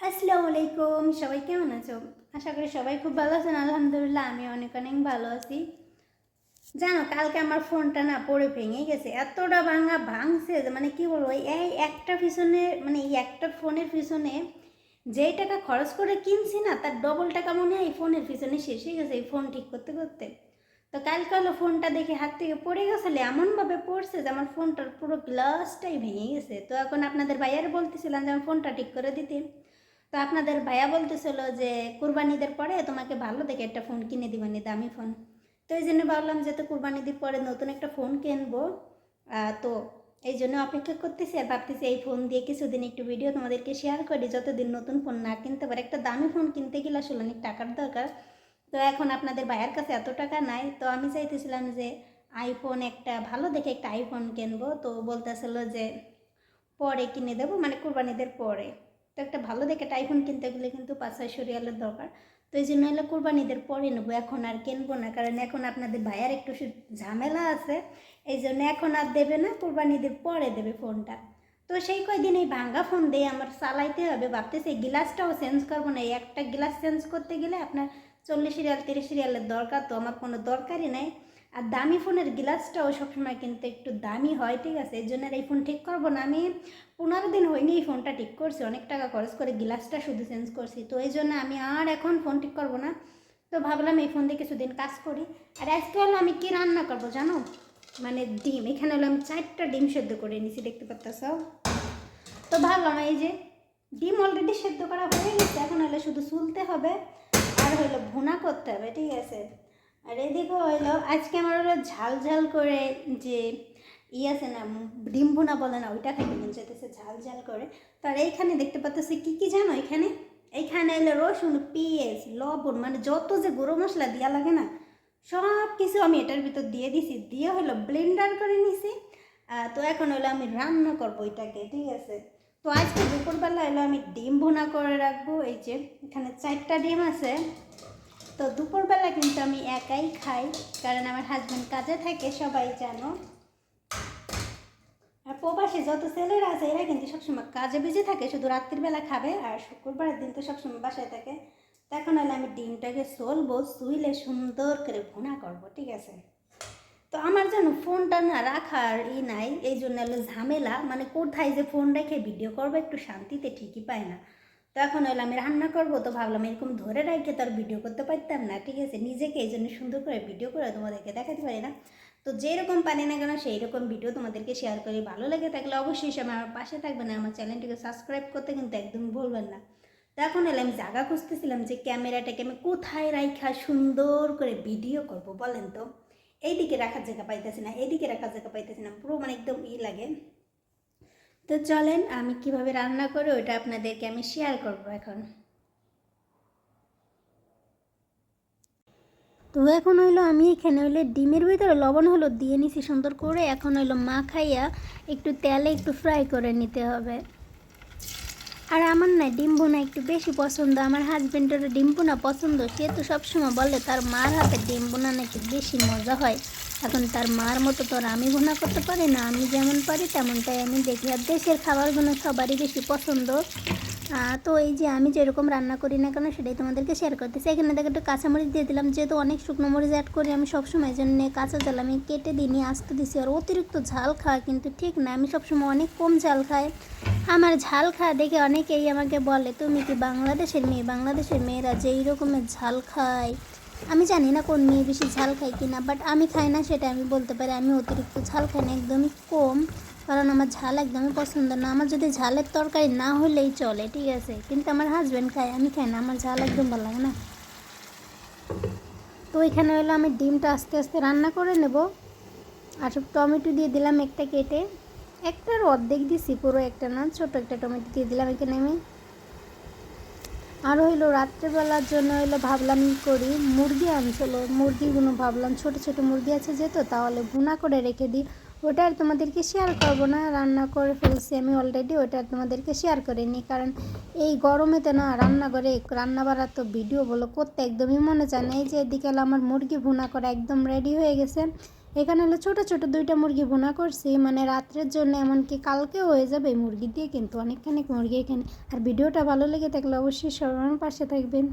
আসসালামু আলাইকুম, সবাই কেমন আছো? আশা করি সবাই খুব ভালো আছেন, আলহামদুলিল্লাহ আমি অনেক অনেক ভালো আছি। জানো, কালকে আমার ফোনটা না পড়ে ভেঙে গেছে, এতটা ভাঙা ভাঙছে যে মানে কি বলব, এই একটা পিছনে মানে এই একটা ফোনের পিছনে যেই টাকা খরচ করে কিনছি না, তার ডবল টাকা মনে হয় এই ফোনের পিছনে শেষ হয়ে গেছে, এই ফোন ঠিক করতে করতে। তো কালকে হলো ফোনটা দেখে হাত থেকে পড়ে গেছিল এমনভাবে পড়ছে যে আমার ফোনটার পুরো গ্লাসটাই ভেঙে গেছে। তো এখন আপনাদের ভাইয়ারে বলতেছিলাম যে আমার ফোনটা ঠিক করে দিতে। তো আপনাদের ভাইয়া বলতেছিল যে কুরবানিদের পরে তোমাকে ভালো দেখে একটা ফোন কিনে দিবানি দামি ফোন তো এই জন্য ভাবলাম যে তো কুরবানিদের পরে নতুন একটা ফোন কিনবো তো এই জন্য অপেক্ষা করতেছি আর ভাবতেছি এই ফোন দিয়ে কিছুদিন একটু ভিডিও তোমাদেরকে শেয়ার করি, যতদিন নতুন ফোন না কিনতে পারে। একটা দামি ফোন কিনতে গেলে আসলে অনেক টাকার দরকার। তো এখন আপনাদের ভাইয়ের কাছে এত টাকা নাই, তো আমি চাইতেছিলাম যে আইফোন একটা, ভালো দেখে একটা আইফোন কিনবো। তো বলতেছিল যে, পরে কিনে দেবো মানে কুরবানিদের পরে। তো একটা ভালো দেখে একটা আইফোন কিনতে গেলে কিন্তু পাঁচ ছয়শো রিয়ালের দরকার। তো এই জন্য হলো কোরবানিদের পরে নেব, এখন আর কিনবো না, কারণ এখন আপনাদের ভাইয়ার একটু ঝামেলা আছে। এই জন্য এখন আর দেবে না, কোরবানিদের পরে দেবে ফোনটা। তো সেই কয়দিন এই ভাঙ্গা ফোন দিয়ে আমার চালাইতে হবে, ভাবতেছি এই গ্লাসটাও চেঞ্জ করব না, এই একটা গ্লাস চেঞ্জ করতে গেলে আপনার চল্লিশ রিয়াল, তিরিশ রিয়ালের দরকার তো, আমার কোনো দরকারই নাই। আর দামি ফোনের গ্লাসটাও সবসময় কিন্তু একটু দামি হয়, ঠিক আছে? এই জন্য এই ফোন ঠিক করব না। আমি পনেরো দিন হয়নি এই ফোনটা ঠিক করছি, অনেক টাকা খরচ করে গ্লাসটা শুধু চেঞ্জ করছি। তো এই জন্য আমি আর এখন ফোন ঠিক করব না। তো ভাবলাম এই ফোন দিয়ে কিছুদিন কাজ করি। আর আজকে হলো আমি কি রান্না করব জানো? মানে ডিম। এখানে হলো আমি চারটা ডিম সেদ্ধ করে নিছি দেখতে পাচ্ছ তো ভাবলাম এই যে ডিম অলরেডি সেদ্ধ করা হয়ে গেছে, এখন হলে শুধু সুলতে হবে আর হলো ভুনা করতে হবে, ঠিক আছে? আর এদিকে হইল আজকে আমার হলো ঝাল ঝাল করে যে ই আছে না ডিম ভুনা বলে না, ওইটা খাইতে মন চাইতেছে, ঝাল ঝাল করে। তো আর এইখানে দেখতে পাচ্তেছি, কী কী জানো এখানে? এইখানে এলো রসুন, পেঁয়াজ, লবণ মানে যত যে গুঁড়ো মশলা দেওয়া লাগে না সব কিছু আমি এটার ভিতর দিয়ে দিছি, দিয়ে হলো ব্লেন্ডার করে নিছি। তো এখন হলো আমি রান্না করব এটাকে, ঠিক আছে? তো আজকে দুপুরবেলা হলো আমি ডিম ভুনা করে রাখব, এই যে এখানে চারটা ডিম আছে। তো দুপুরবেলা কিন্তু আমি একাই খাই, কারণ আমার হাজব্যান্ড কাজে থাকে, সবাই জানো। আর প্রবাসী যত ছেলেরা আছে, এরা কিন্তু সবসময় কাজে বেজে থাকে, শুধু রাত্রিবেলা খাবে আর শুক্রবারের দিন তো সবসময় বাসায় থাকে। তখন হলে আমি ডিমটাকে চলবো সুইলে সুন্দর করে ভুনা করব, ঠিক আছে? তো আমার যেন ফোনটা না রাখার ই নাই, এই জন্য ঝামেলা মানে কোথায় যে ফোন রেখে ভিডিও করব একটু শান্তিতে ঠিকই পায় না। তো এখন হলো আমি রান্না করব, তো ভাবলাম এরকম ধরে রাখে তো আর ভিডিও করতে পারতাম না, ঠিক আছে? নিজেকে এই জন্য সুন্দর করে ভিডিও করে তোমাদেরকে দেখাতে পারি না। তো যেরকম পারি না কেন সেই রকম ভিডিও তোমাদেরকে শেয়ার করি। ভালো লাগে থাকলে অবশ্যই সবাই আমার পাশে থাকবেন আর আমার চ্যানেলটিকে সাবস্ক্রাইব করতে কিন্তু একদম ভুলবেন না। তো এখন এলে আমি জায়গা খুঁজতেছিলাম যে ক্যামেরাটাকে আমি কোথায় রাখা সুন্দর করে ভিডিও করব বলেন তো? এইদিকে রাখার জায়গা পাইতেছি না, এইদিকে রাখার জায়গা পাইতেছি না, পুরো মানে একদম ই লাগে। তো চলেন, আমি কীভাবে রান্না করি ওইটা আপনাদেরকে আমি শেয়ার করব এখন। তো এখন হইল আমি এখানে হইলে ডিমের ভিতরে লবণ হলো দিয়ে নিছি সুন্দর করে। এখন হইল মা খাইয়া একটু তেলে একটু ফ্রাই করে নিতে হবে। আর আমার না ডিম বোনা একটু বেশি পছন্দ। আমার হাজবেন্ডের ডিম বোনা পছন্দ। সে তো সবসময় বলে, তার মার হাতে ডিম বোনা নাকি বেশি মজা হয়? এখন তার মার মতো তো আর আমি ভুনা করতে পারি না, আমি যেমন পারি তেমনটাই আমি দেখি। আর দেশের খাবারগুলো সবারই বেশি পছন্দ। তো এই যে আমি যেরকম রান্না করি না কেন সেটাই তোমাদেরকে শেয়ার করতেছি। এখানে দেখো একটু কাঁচামরিচ দিয়ে দিলাম, যেহেতু অনেক শুকনো মরিচ অ্যাড করি, আমি সবসময় জন্য কাঁচা জাল আমি কেটে দিইনি আস্তে দিছি। আর অতিরিক্ত ঝাল খাওয়া কিন্তু ঠিক না, আমি সবসময় অনেক কম ঝাল খাই। আমার ঝাল খাওয়া দেখে অনেকেই আমাকে বলে, তুমি কি বাংলাদেশের মেয়ে? বাংলাদেশের মেয়েরা যে এই রকমের ঝাল খায়। আমি জানি না কোন মেয়ে বেশি ঝাল খায় কিনা বাট আমি খাই না সেটা আমি বলতে পারি। আমি অতিরিক্ত ঝাল খাই না, একদমই কম, কারণ আমার ঝাল একদমই পছন্দ না। আমার যদি ঝালের তরকারি না হলেই চলে, ঠিক আছে? কিন্তু আমার হাজব্যান্ড খায়, আমি খাই না, আমার ঝাল একদম ভালো লাগে না। তো এখানে হলো আমি ডিমটা আস্তে আস্তে রান্না করে নেব। আর সব টমেটো দিয়ে দিলাম একটা কেটে। একটার অর্ধেক দিছি, পুরো একটা না, ছোট একটা টমেটো দিয়ে দিলাম এখানে আমি। আর হইল রাত্রেবেলার জন্য হইল ভাবলাম করি, মুরগি আনছিল। মুরগিগুলো ভাবলাম ছোট ছোট মুরগি আছে যেত তাহলে ভুনা করে রেখে দিই। ওটা আর তোমাদেরকে শেয়ার করব না, রান্না করে ফেলছি আমি অলরেডি ওটা তোমাদেরকে শেয়ার করিনি কারণ এই গরমেতে না, রান্নাঘরে রান্না বাড়ার তো ভিডিও বলো, করতে একদমই মনে চায় না। এই যে এদিকে আমার মুরগি ভুনা করা একদম রেডি হয়ে গেছে। এখানে হলো ছোট ছোট দুইটা মুরগি বোনা করছি। মানে রাত্রের জন্য এমনকি কালকে হয়ে যাবে মুরগি দিয়ে, কিন্তু অনেকখানি মুরগি এখানে। আর ভিডিওটা ভালো লেগে থাকলে অবশ্যই সবার পাশে থাকবেন।